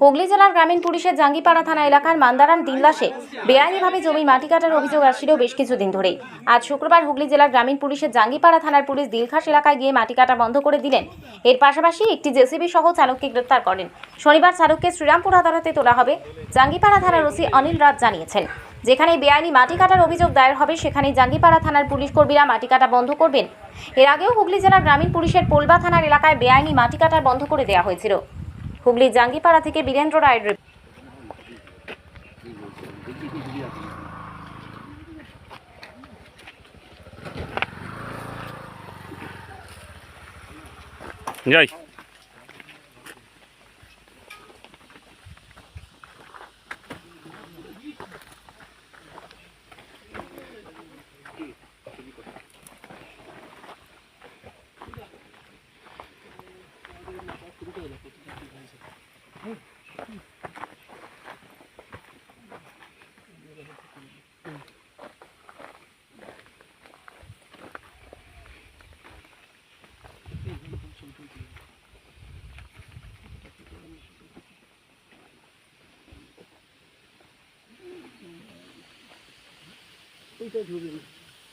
হুগলি জেলার গ্রামীণ পুলিশের জাঙ্গিপাড়া থানা এলাকার মান্দারান দিনলাসে বেআইনিভাবে জমি মাটি কাটার অভিযোগ আসছিল বেশ কিছুদিন ধরেই। আজ শুক্রবার হুগলি জেলার গ্রামীণ পুলিশের জাঙ্গিপাড়া থানার পুলিশ দিলখাস এলাকায় গিয়ে মাটি কাটা বন্ধ করে দিলেন। এর পাশাপাশি একটি জেসিবি সহ চালককে গ্রেপ্তার করেন। শনিবার চালককে শ্রীরামপুর আদালতে তোলা হবে। জাঙ্গিপাড়া থানার ওসি অনিল রাজ জানিয়েছেন, যেখানে বেআইনি মাটি কাটার অভিযোগ দায়ের হবে সেখানে জাঙ্গিপাড়া থানার পুলিশ কর্মীরা মাটি কাটা বন্ধ করবেন। এর আগেও হুগলি জেলার গ্রামীণ পুলিশের পোলবা থানার এলাকায় বেআইনি মাটি কাটা বন্ধ করে দেওয়া হয়েছিল। হুগলি জাঙ্গিপাড়া থেকে বীরেন্দ্র রায়ের 이제 조금